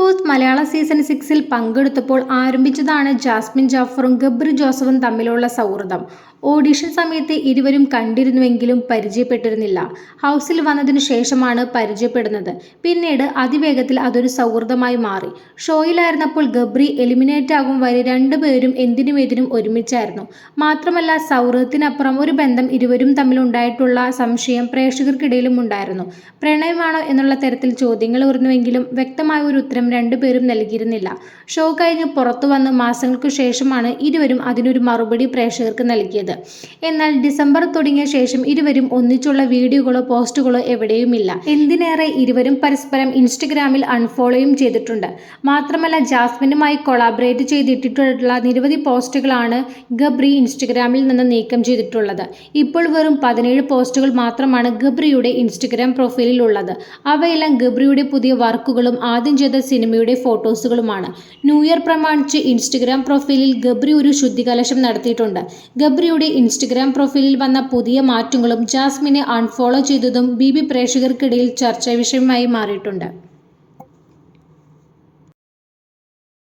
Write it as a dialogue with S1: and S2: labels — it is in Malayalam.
S1: ബോസ് മലയാള സീസൺ സിക്സിൽ പങ്കെടുത്തപ്പോൾ ആരംഭിച്ചതാണ് ജാസ്മിൻ ജാഫറും ഗബ്രി ജോസഫും തമ്മിലുള്ള സൗഹൃദം. ഓഡിഷൻ സമയത്ത് ഇരുവരും കണ്ടിരുന്നുവെങ്കിലും പരിചയപ്പെട്ടിരുന്നില്ല. ഹൗസിൽ വന്നതിനു ശേഷമാണ് പരിചയപ്പെടുന്നത്. പിന്നീട് അതിവേഗത്തിൽ അതൊരു സൗഹൃദമായി മാറി. ഷോയിലായിരുന്നപ്പോൾ ഗബ്രി എലിമിനേറ്റ് ആകും വരെ രണ്ടുപേരും എന്തിനും ഏതിനും ഒരുമിച്ചായിരുന്നു. മാത്രമല്ല സൗഹൃദത്തിനപ്പുറം ഒരു ബന്ധം ഇരുവരും തമ്മിൽ ഉണ്ടായിട്ടുള്ള സംശയം പ്രേക്ഷകർക്കിടയിലും ഉണ്ടായിരുന്നു. പ്രണയമാണോ എന്നുള്ള തരത്തിൽ ചോദ്യങ്ങൾ ഉയർന്നുവെങ്കിലും വ്യക്തമായ ഒരു ഉത്തരം രണ്ടുപേരും നൽകിയിരുന്നില്ല. ഷോ കഴിഞ്ഞ് പുറത്തു വന്ന് മാസങ്ങൾക്കു ശേഷമാണ് ഇരുവരും അതിനൊരു മറുപടി പ്രേക്ഷകർക്ക് നൽകിയത്. എന്നാൽ ഡിസംബർ തുടങ്ങിയ ശേഷം ഇരുവരും ഒന്നിച്ചുള്ള വീഡിയോകളോ പോസ്റ്റുകളോ എവിടെയുമില്ല. എന്തിനേറെ ഇരുവരും പരസ്പരം ഇൻസ്റ്റഗ്രാമിൽ അൺഫോളോയും ചെയ്തിട്ടുണ്ട്. മാത്രമല്ല ജാസ്മിനുമായി കൊളാബറേറ്റ് ചെയ്തിട്ടുള്ള നിരവധി പോസ്റ്റുകളാണ് ഗബ്രി ഇൻസ്റ്റഗ്രാമിൽ നിന്ന് നീക്കം ചെയ്തിട്ടുള്ളത്. ഇപ്പോൾ വെറും പതിനേഴ് പോസ്റ്റുകൾ മാത്രമാണ് ഗബ്രിയുടെ ഇൻസ്റ്റഗ്രാം പ്രൊഫൈലിൽ ഉള്ളത് അവയെല്ലാം ഗബ്രിയുടെ പുതിയ വർക്കുകളും ആദ്യം ചെയ്ത സിനിമയുടെ ഫോട്ടോസുകളുമാണ്. ന്യൂ ഇയർ പ്രമാണിച്ച് ഇൻസ്റ്റഗ്രാം പ്രൊഫൈലിൽ ഗബ്രി ഒരു ശുദ്ധികലശം നടത്തിയിട്ടുണ്ട്. ഗബ്രിയുടെ ഇൻസ്റ്റഗ്രാം പ്രൊഫൈലിൽ വന്ന പുതിയ മാറ്റങ്ങളും ജാസ്മിനെ അൺഫോളോ ചെയ്തതും ബി ബി പ്രേക്ഷകർക്കിടയിൽ ചർച്ചാ വിഷയമായി മാറിയിട്ടുണ്ട്.